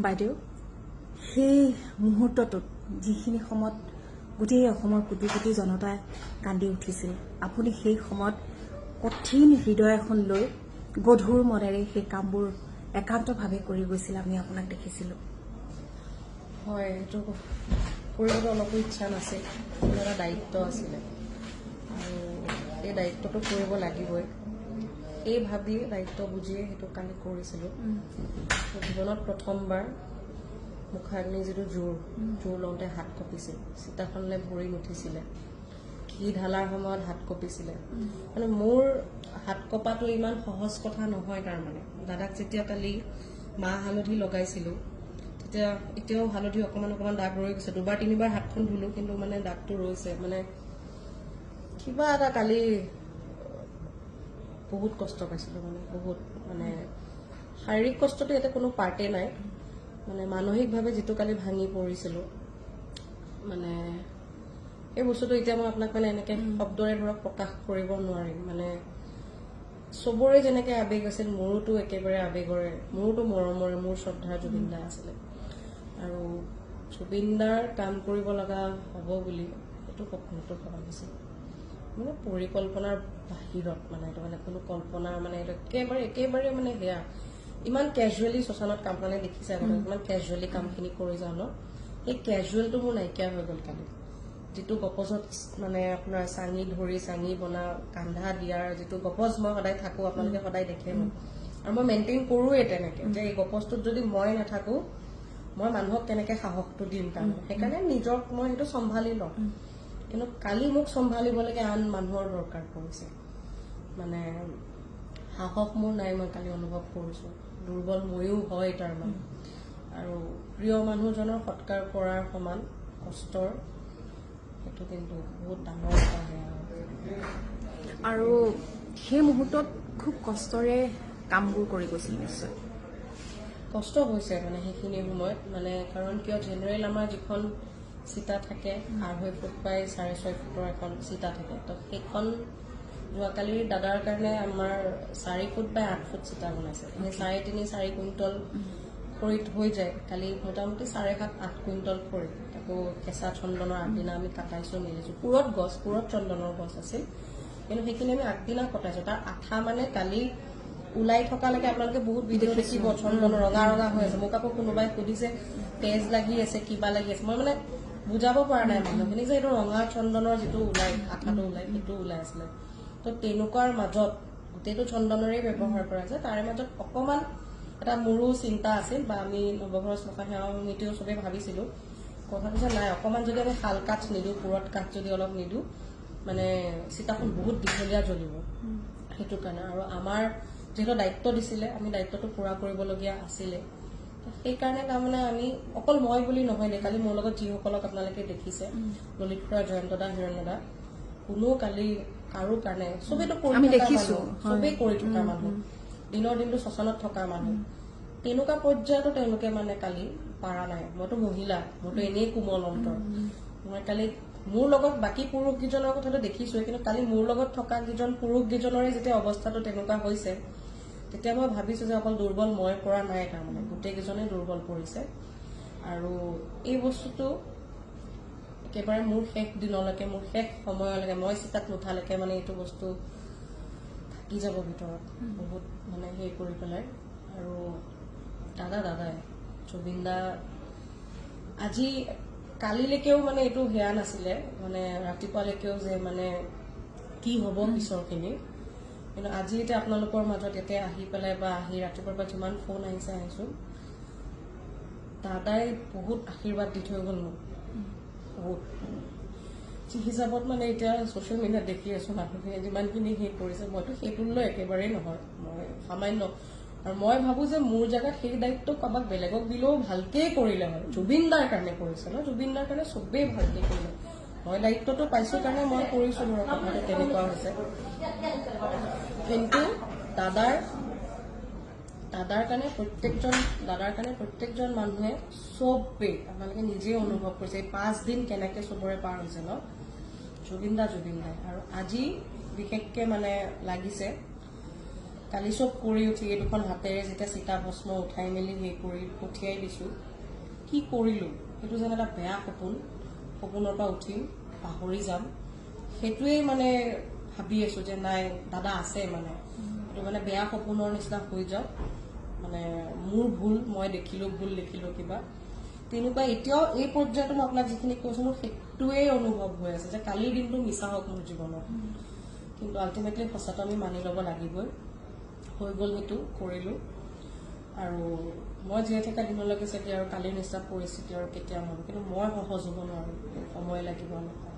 বাইদেউ সেই মুহূৰ্তটোত যিখিনি সময়ত গোটেই অসমৰ কোটি কোটি জনতাই কান্দি উঠিছিল আপুনি সেই সময়ত কঠিন হৃদয় এখন লৈ গধুৰ মনেৰে সেই কামবোৰ একান্তভাৱে কৰি গৈছিল আমি আপোনাক দেখিছিলোঁ। হয় সেইটো কৰিবলৈ অলপো ইচ্ছা নাছিল এটা দায়িত্ব আছিলে। আৰু এই দায়িত্বটো কৰিব লাগিবই। এই ভাবি দায়িত্ব বুজিয়ে সেইটো কালি কৰিছিলোঁ। জীৱনত প্ৰথমবাৰ মুখাগ্নি যিটো জোৰ জোৰ লওঁতে হাত কঁপিছিল। চিতাখনলৈ ভৰি নুঠিছিলে। ঘি ঢালাৰ সময়ত হাত কঁপিছিলে। মানে মোৰ হাত কঁপাটো ইমান সহজ কথা নহয় তাৰমানে। দাদাক যেতিয়া কালি মাহ হালধি লগাইছিলোঁ তেতিয়া এতিয়াও হালধি অকণমান অকণমান দাগ ৰৈ গৈছে। দুবাৰ তিনিবাৰ হাতখন ধুলোঁ কিন্তু মানে দাগটো ৰৈছে। মানে কিবা এটা কালি বহুত কষ্ট পাইছিলোঁ মানে বহুত মানে শাৰীৰিক কষ্টটো ইয়াতে কোনো পাৰ্টে নাই। মানে মানসিকভাৱে যিটো কালি ভাঙি পৰিছিলোঁ মানে এই বস্তুটো এতিয়া মই আপোনাক মানে এনেকে শব্দৰে ধৰক প্ৰকাশ কৰিব নোৱাৰিম। মানে চবৰে যেনেকে আৱেগ আছিল মোৰোতো একেবাৰে আৱেগৰে মোৰোতো মৰমৰে মোৰ শ্ৰদ্ধাৰ জুবিন দা আছিলে। আৰু জুবিন দাৰ কাম কৰিব লগা হ'ব বুলি সেইটো সপোনটো ভবা নাছিল। মানে পৰিকল্পনাৰ বাহিৰত মানে এইটো মানে কোনো কল্পনাৰ মানে এইটো একেবাৰে একেবাৰে মানে সেয়া ইমান কেজুৱেলি শ্মশানত কাম মানে দেখিছে আগতে ইমান কেজুৱেলি কামখিনি কৰি যাওঁ ন। সেই কেজুৱেলটো মোৰ নাইকিয়া হৈ গ'ল কালি? যিটো গপজত মানে আপোনাৰ চাঙি ধৰি চাঙি বনা কান্ধা দিয়াৰ যিটো গপজ মই সদায় থাকোঁ আপোনালোকে সদায় দেখে মোক আৰু মই মেইনটেইন কৰোঁৱে তেনেকে যে এই গপজটোত যদি মই নাথাকোঁ মই মানুহক কেনেকে সাহসটো দিম তাৰমানে? সেইকাৰণে নিজক মই সেইটো চম্ভালি লওঁ। কিন্তু কালি মোক চম্ভালিবলৈকে আন মানুহৰ দৰকাৰ পৰিছে। মানে সাহস মোৰ নাই মই কালি অনুভৱ কৰিছোঁ। দুৰ্বল ময়ো হয় তাৰমানে আৰু প্ৰিয় মানুহজনৰ সৎকাৰ কৰাৰ সমান কষ্টৰ সেইটো কিন্তু বহুত ডাঙৰ এটা আৰু। আৰু সেই মুহূৰ্তত খুব কষ্টৰে কামবোৰ কৰি গৈছিল নিশ্চয়। কষ্ট হৈছে মানে সেইখিনি সময়ত। মানে কাৰণ কিয় জেনেৰেল আমাৰ যিখন চিতা থাকে আঢ়ৈ ফুট বাই চাৰে ছয় ফুটৰ এখন চিতা থাকে। তো সেইখন যোৱাকালিৰ দাদাৰ কাৰণে আমাৰ চাৰি ফুট বাই আঠ ফুট চিতা বনাইছে। সেই চাৰে তিনি চাৰি কুইণ্টল খৰিত হৈ যায়। কালি মোটামুটি চাৰে সাত আঠ কুইণ্টল খৰি। তাকো কেঁচা চন্দনৰ আগদিনা আমি কাটাইছোঁ মেলিছোঁ। পুৰত গছ পুৰত চন্দনৰ গছ আছিল। কিন্তু সেইখিনি আমি আগদিনা কটাইছোঁ। তাৰ আঠা মানে কালি ওলাই থকালৈকে আপোনালোকে বহুত ভিডিঅ' দেখিব চন্দন ৰঙা ৰঙা হৈ আছে। মোক আকৌ কোনোবাই সুধিছে তেজ লাগি আছে কিবা লাগি আছে। মই মানে বুজাব পৰা নাই মানুহখিনিক যে এইটো ৰঙা চন্দনৰ যিটো ওলাই আঠাটো ওলাই সেইটো ওলাই আছিলে। তো তেনেকুৱাৰ মাজত গোটেইটো চন্দনৰে ব্যৱহাৰ কৰা যায়। তাৰে মাজত অকণমান এটা মোৰো চিন্তা আছিল বা আমি নৱঘৰ শ্মশান সেৱা সমিতিও চবেই ভাবিছিলোঁ। কথাটো যে নাই অকণমান যদি আমি শাল কাঠ নিদিওঁ পুৰত কাঠ যদি অলপ নিদিওঁ মানে চিতাখন বহুত দীঘলীয়া জ্বলিব। সেইটো কাৰণে আৰু আমাৰ যিহেতু দায়িত্ব দিছিলে আমি দায়িত্বটো পূৰা কৰিবলগীয়া আছিলে। সেইকাৰণে তাৰমানে আমি অকল মই বুলি নহয় দে কালি মোৰ লগত যিসকলক আপোনালোকে দেখিছে ললিত খুৰা জয়ন্ত দা হিৰণ্য দা কোনো কালি কাৰো কাৰণে চবেইতো কৰি দেখিছো। চবেই কৰি থকা মানুহ দিনৰ দিনটো শ্মশানত থকা মানুহ তেনেকুৱা পৰ্যায়তো তেওঁলোকে মানে কালি পাৰা নাই। মইতো মহিলা মইতো এনেই কোমল অন্তৰ মই কালি মোৰ লগত বাকী পুৰুষকেইজনৰ কথাটো দেখিছোৱে কিন্তু কালি মোৰ লগত থকা কেইজন পুৰুষকেইজনৰে যেতিয়া অৱস্থাটো তেনেকুৱা হৈছে তেতিয়া মই ভাবিছো যে অকল দুৰ্বল মই পৰা নাই তাৰমানে। গোটেইকেইজনে দুৰ্বল পৰিছে। আৰু এই বস্তুটো একেবাৰে মোৰ শেষ দিনলৈকে মোৰ শেষ সময়লৈকে মই চিতাত নুঠালৈকে মানে এইটো বস্তু থাকি যাব ভিতৰত। বহুত মানে হেৰি কৰি পেলাই। আৰু দাদা দাদাই জুবিন দা আজি কালিলৈকেও মানে এইটো সেয়া নাছিলে। মানে ৰাতিপুৱালৈকেও যে মানে কি হ'ব পিছৰখিনি। কিন্তু আজি এতিয়া আপোনালোকৰ মাজত ইয়াতে আহি পেলাই বা আহি ৰাতিপুৱাৰ পৰা যিমান ফোন আহিছে আহিছোঁ। দাদাই বহুত আশীৰ্বাদ দি থৈ গ'ল মোক। বহুত। যি হিচাপত মানে এতিয়া ছ'চিয়েল মিডিয়াত দেখি আছোঁ মানুহখিনিয়ে যিমানখিনি সেই কৰিছে মইতো সেইটোলৈ একেবাৰেই নহয়। মই সামান্য আৰু মই ভাবোঁ যে মোৰ জেগাত সেই দায়িত্ব কাৰোবাক বেলেগক দিলেও ভালকেই কৰিলে হয়। জুবিন দাৰ কাৰণে কৰিছে ন? জুবিন দাৰ কাৰণে চবেই ভালকে কৰিলে। মই দায়িত্বটো পাইছোঁ কাৰণে মই কৰিছোঁ ধৰক কথাটো তেনেকুৱা হৈছে। কিন্তু দাদাৰ দাদাৰ কাৰণে প্ৰত্যেকজন দাদাৰ কাৰণে প্ৰত্যেকজন মানুহে চবেই আপোনালোকে নিজেই অনুভৱ কৰিছে এই পাঁচ দিন কেনেকে চবৰে পাৰ হৈছে ন? জুবিন দা জুবিন দাই আৰু আজি বিশেষকে মানে লাগিছে কালি চব কৰি উঠি এই দুখন হাতেৰে যেতিয়া চিতা প্ৰশ্ন উঠাই মেলি হেৰি কৰি পঠিয়াই দিছোঁ। কি কৰিলোঁ? সেইটো যেন এটা বেয়া সপোন। সপোনৰ পৰা উঠিম পাহৰি যাম। সেইটোৱেই মানে ভাবি আছোঁ যে নাই দাদা আছে মানে। সেইটো মানে বেয়া সপোনৰ নিচিনা হৈ যাওক মানে মোৰ ভুল মই দেখিলোঁ ভুল দেখিলোঁ কিবা। তেনেকুৱা এতিয়াও এই পৰ্যায়তো মই আপোনাক যিখিনি কৈছোঁ মোৰ সেইটোৱেই অনুভৱ হৈ আছে যে কালিৰ দিনটো মিছা হওক মোৰ জীৱনত। কিন্তু আল্টিমেটলি সঁচাটো আমি মানি ল'ব লাগিবই। হৈ গ'ল সেইটো কৰিলোঁ। আৰু মই জীয়াই থকা দিনলৈকে চাগে আৰু কালিৰ নিচিনা পৰিস্থিতি আৰু কেতিয়াও নহ'ব কিন্তু মই সহজ হ'ব নোৱাৰোঁ। সময় লাগিব অলপ